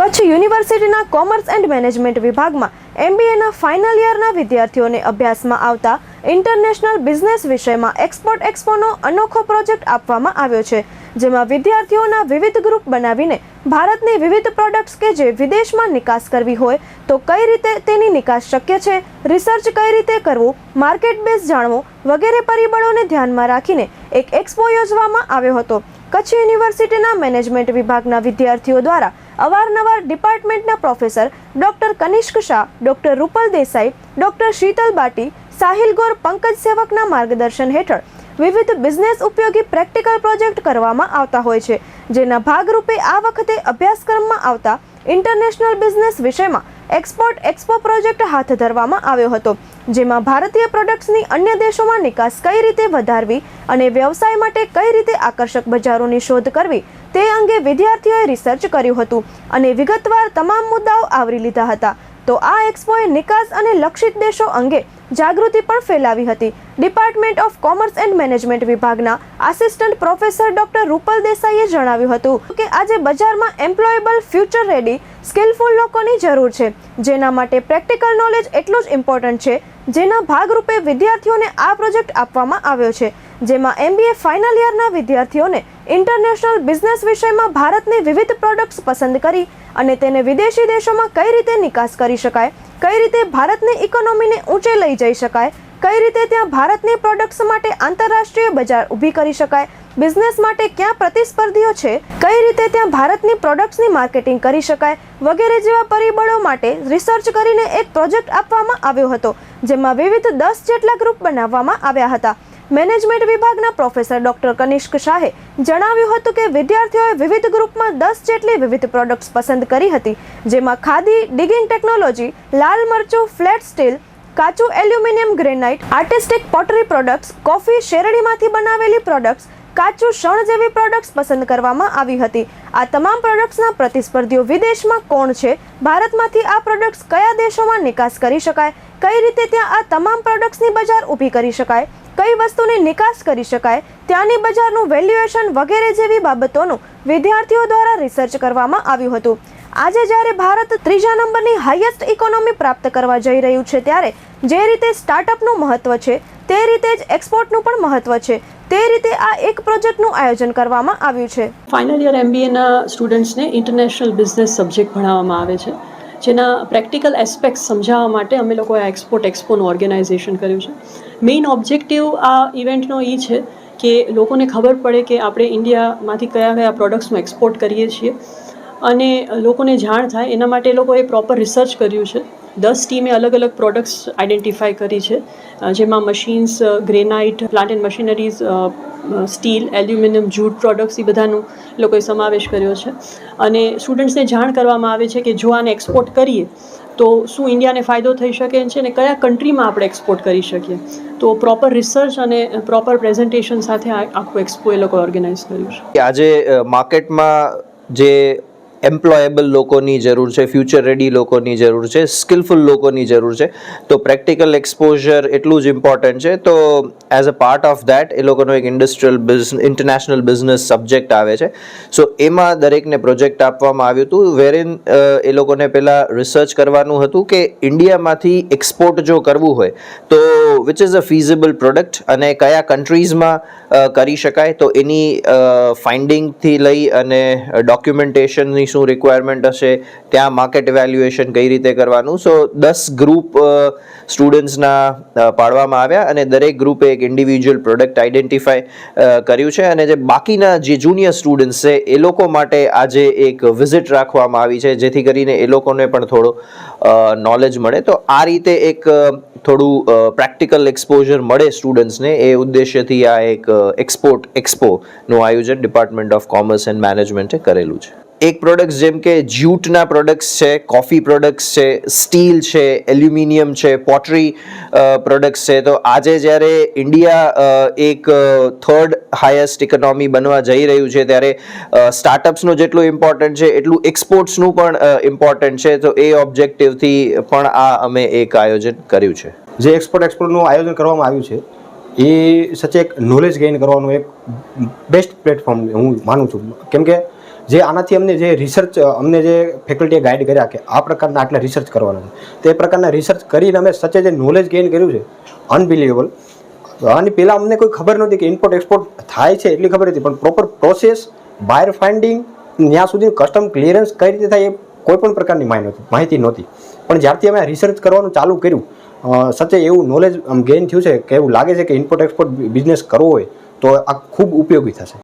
કચ્છ યુનિવર્સિટીના commerce and management વિભાગમાં એમબીએના final યરના વિદ્યાર્થીઓને અભ્યાસમાં આવતા ઇન્ટરનેશનલ બિઝનેસ વિષયમાં એક્સપોર્ટ એક્સપોનો અનોખો પ્રોજેક્ટ આપવામાં આવ્યો છે, જેમાં વિદ્યાર્થીઓના વિવિધ ગ્રુપ બનાવીને ભારતની વિવિધ પ્રોડક્ટ્સ કે જે વિદેશમાં નિકાસ કરવી હોય તો કઈ રીતે તેની નિકાસ શક્ય છે રિસર્ચ કઈ રીતે કરવું માર્કેટ બેઝ જાણવું વગેરે પરિબળોને ધ્યાનમાં રાખીને એક એક્સપો યોજવામાં આવ્યો હતો. કચ્છ યુનિવર્સિટીના મેનેજમેન્ટ વિભાગના વિદ્યાર્થીઓ દ્વારા અવારનવાર ડિપાર્ટમેન્ટના professor doctor Kanishk Shah, doctor Rupal Desai, doctor Shital Bati, Sahil Gor Pankaj સેવકના માર્ગદર્શન હેઠળ વિવિધ બિઝનેસ ઉપયોગી પ્રેક્ટિકલ પ્રોજેક્ટ કરવામાં આવતા હોય છે, જેના ભાગરૂપે આ વખતે અભ્યાસક્રમમાં આવતા ઇન્ટરનેશનલ બિઝનેસ વિષયમાં એક્સપોર્ટ એક્સપો પ્રોજેક્ટ હાથ ધરવામાં આવ્યો હતો, જેમાં ભારતીય પ્રોડક્ટ્સની અન્ય દેશોમાં નિકાસ કઈ રીતે વધારવી અને વ્યવસાય માટે કઈ રીતે આકર્ષક બજારોની શોધ કરવી તે અંગે વિદ્યાર્થીઓએ રિસર્ચ કર્યું હતું અને વિગતવાર તમામ મુદ્દાઓ આવરી લીધા હતા. તો આ એક્સપોએ નિકાસ અને લક્ષિત દેશો અંગે જાગૃતિ પણ ફેલાવી હતી. Department of commerce and management વિભાગના આસિસ્ટન્ટ પ્રોફેસર ડોક્ટર રૂપલ દેસાઈએ જણાવ્યું હતું કે આજે બજારમાં એમ્પ્લોયેબલ ફ્યુચર રેડી, સ્કિલફુલ લોકોની જરૂર છે. જેના માટે પ્રેક્ટિકલ નોલેજ એટલું જ ઇમ્પોર્ટન્ટ છે, જેના ભાગરૂપે વિદ્યાર્થીઓને આ પ્રોજેક્ટ આપવામાં આવ્યો છે. જેમાં એમબીએ ફાઇનલ યરના વિદ્યાર્થીઓને ઇન્ટરનેશનલ બિઝનેસ વિષયમાં ભારતની વિવિધ પ્રોડક્ટ્સ પસંદ કરી અને તેને વિદેશી દેશોમાં કઈ રીતે નિકાસ કરી શકાય, કઈ રીતે ભારતની ઇકોનોમીને ઊંચે લઈ જઈ શકાય, કઈ રીતે ત્યાં ભારતની પ્રોડક્ટ્સ માટે આંતરરાષ્ટ્રીય બજાર ઊભી કરી શકાય બિઝનેસ માટે ક્યાં પ્રતિસ્પર્ધીઓ છે, કઈ રીતે ત્યાં ભારતની પ્રોડક્ટ્સની માર્કેટિંગ કરી શકાય વગેરે જેવા પરિબળો માટે રિસર્ચ કરીને એક પ્રોજેક્ટ આપવામાં આવ્યો હતો, જેમાં વિવિધ દસ જેટલા ગ્રુપ બનાવવામાં આવ્યા હતા. મેનેજમેન્ટ વિભાગના પ્રોફેસર ડોક્ટર કનિષ્ક શાહે જણાવ્યું હતું કે વિદ્યાર્થીઓએ વિવિધ ગ્રુપમાં દસ જેટલી વિવિધ પ્રોડક્ટ્સ પસંદ કરી હતી, જેમાં ખાદી ડિગિંગ ટેકનોલોજી લાલ મરચું ફ્લેટ સ્ટીલ કાચું aluminium granite artistic pottery products coffee શેરડીમાંથી બનાવેલી પ્રોડક્ટ્સ કાચું શણ જેવી પ્રોડક્ટ્સ પસંદ કરવામાં આવી હતી. આ તમામ પ્રોડક્ટ્સના પ્રતિસ્પર્ધીઓ વિદેશમાં કોણ છે, ભારતમાંથી આ પ્રોડક્ટ્સ કયા દેશોમાં નિકાસ કરી શકાય, કઈ રીતે ત્યાં આ તમામ પ્રોડક્ટ્સની બજાર ઊભી કરી શકાય કઈ વસ્તુની નિકાસ કરી શકાય, ત્યાંની બજારનું વેલ્યુએશન વગેરે જેવી બાબતોનું વિદ્યાર્થીઓ દ્વારા રિસર્ચ કરવામાં આવ્યું હતું. આજે જ્યારે ભારત ત્રીજા નંબરની હાઈએસ્ટ ઇકોનોમી પ્રાપ્ત કરવા જઈ રહ્યું છે, ત્યારે જે રીતે સ્ટાર્ટઅપનું મહત્વ છે, તે રીતે જ એક્સપોર્ટનું પણ મહત્વ છે. તે રીતે આ એક પ્રોજેક્ટનું આયોજન કરવામાં આવ્યું છે. ફાઇનલ યર એમબીએના સ્ટુડન્ટ્સને ઇન્ટરનેશનલ બિઝનેસ સબ્જેક્ટ ભણાવવામાં આવે છે. જેના પ્રેક્ટિકલ એસ્પેક્ટ સમજાવવા માટે અમે લોકોએ આ એક્સપોર્ટ એક્સપોનું ઓર્ગેનાઇઝેશન કર્યું છે. મેઇન ઓબ્જેક્ટિવ આ ઇવેન્ટનો એ છે કે લોકોને ખબર પડે કે આપણે ઇન્ડિયામાંથી કયા કયા પ્રોડક્ટ્સનું એક્સપોર્ટ કરીએ છીએ. અને લોકોને જાણ થાય, એના માટે એ લોકોએ પ્રોપર રિસર્ચ કર્યું છે. દસ ટીમે અલગ અલગ પ્રોડક્ટ્સ આઈડેન્ટિફાઈ કરી છે. જેમાં machines granite plant and machineries steel aluminium jute products એ બધાનું લોકોએ સમાવેશ કર્યો છે. અને સ્ટુડન્ટ્સને જાણ કરવામાં આવે છે કે જો આને એક્સપોર્ટ કરીએ, તો શું ઇન્ડિયાને ફાયદો થઈ શકે છે અને કયા કન્ટ્રીમાં આપણે એક્સપોર્ટ કરી શકીએ? તો પ્રોપર રિસર્ચ અને પ્રોપર પ્રેઝન્ટેશન સાથે આખું એક્સપો એ લોકો ઓર્ગેનાઇઝ કર્યું છે. આજે માર્કેટમાં જે એમ્પ્લોયેબલ લોકોની જરૂર છે ફ્યુચર રેડી લોકોની જરૂર છે સ્કિલફુલ લોકોની જરૂર છે. તો પ્રેક્ટિકલ એક્સપોઝર એટલું જ ઇમ્પોર્ટન્ટ છે. તો as a part of that એ લોકોનો એક industrial business international business subject આવે છે. સો એમાં દરેકને પ્રોજેક્ટ આપવામાં આવ્યું હતું વેરેન એ લોકોને પહેલાં રિસર્ચ કરવાનું હતું કે ઇન્ડિયામાંથી એક્સપોર્ટ જો કરવું હોય, તો which is a feasible product અને કયા કન્ટ્રીઝમાં કરી શકાય? તો એની ફાઇન્ડિંગથી લઈ અને ડોક્યુમેન્ટેશનની શું રિક્વાયરમેન્ટ હશે, ત્યાં માર્કેટ વેલ્યુએશન કઈ રીતે કરવાનું. સો દસ ગ્રુપ સ્ટુડન્ટ્સના પાડવામાં આવ્યા અને દરેક ગ્રુપે એક ઇન્ડિવિજ્યુઅલ પ્રોડક્ટ આઈડેન્ટિફાય કર્યું છે અને જે બાકીના જે જુનિયર સ્ટુડન્ટ્સ છે, એ લોકો માટે આજે એક વિઝિટ રાખવામાં આવી છે, જેથી કરીને એ લોકોને પણ થોડો નોલેજ મળે. તો આ રીતે એક થોડું પ્રેક્ટિકલ એક્સપોઝર મળે સ્ટુડન્ટ્સને એ ઉદ્દેશ્યથી આ એક એક્સપોર્ટ એક્સપોનું આયોજન ડિપાર્ટમેન્ટ ઓફ કોમર્સ એન્ડ મેનેજમેન્ટે કરેલું છે. એક પ્રોડક્ટ્સ જેમ કે જ્યુટના પ્રોડક્ટ્સ છે કોફી પ્રોડક્ટ્સ છે સ્ટીલ છે એલ્યુમિનિયમ છે પોટરી પ્રોડક્ટ્સ છે. તો આજે જ્યારે ઇન્ડિયા એક થર્ડ હાયેસ્ટ ઇકોનોમી બનવા જઈ રહ્યું છે, ત્યારે સ્ટાર્ટઅપ્સનું જેટલું ઇમ્પોર્ટન્ટ છે, એટલું એક્સપોર્ટ્સનું પણ ઇમ્પોર્ટન્ટ છે. તો એ ઓબ્જેક્ટિવથી પણ આ અમે એક આયોજન કર્યું છે. જે એક્સપોર્ટ એક્સપોર્ટનું આયોજન કરવામાં આવ્યું છે, એ સચ્ચે એક નોલેજ ગેઇન કરવાનું એક બેસ્ટ પ્લેટફોર્મ હું માનું છું. કેમ કે જે આનાથી અમને જે રિસર્ચ અમને જે ફેકલ્ટીએ ગાઈડ કર્યા કે આ પ્રકારના આટલા રિસર્ચ કરવાના છે. તે પ્રકારના રિસર્ચ કરીને અમે સચે જે નોલેજ ગેઇન કર્યું છે અનબિલિવેબલ આની પહેલાં અમને કોઈ ખબર નહોતી કે ઇમ્પોર્ટ એક્સપોર્ટ થાય છે એટલી ખબર હતી, પણ પ્રોપર પ્રોસેસ બાયર ફાઇન્ડિંગ ત્યાં સુધી કસ્ટમ ક્લિયરન્સ કઈ રીતે થાય એ કોઈ પણ પ્રકારની માહિતી નહોતી માહિતી નહોતી. પણ જ્યારથી અમે રિસર્ચ કરવાનું ચાલુ કર્યું સચે એવું નોલેજ ગેઇન થયું છે કે એવું લાગે છે કે ઇમ્પોર્ટ એક્સપોર્ટ બિઝનેસ કરવો હોય, તો આ ખૂબ ઉપયોગી થશે.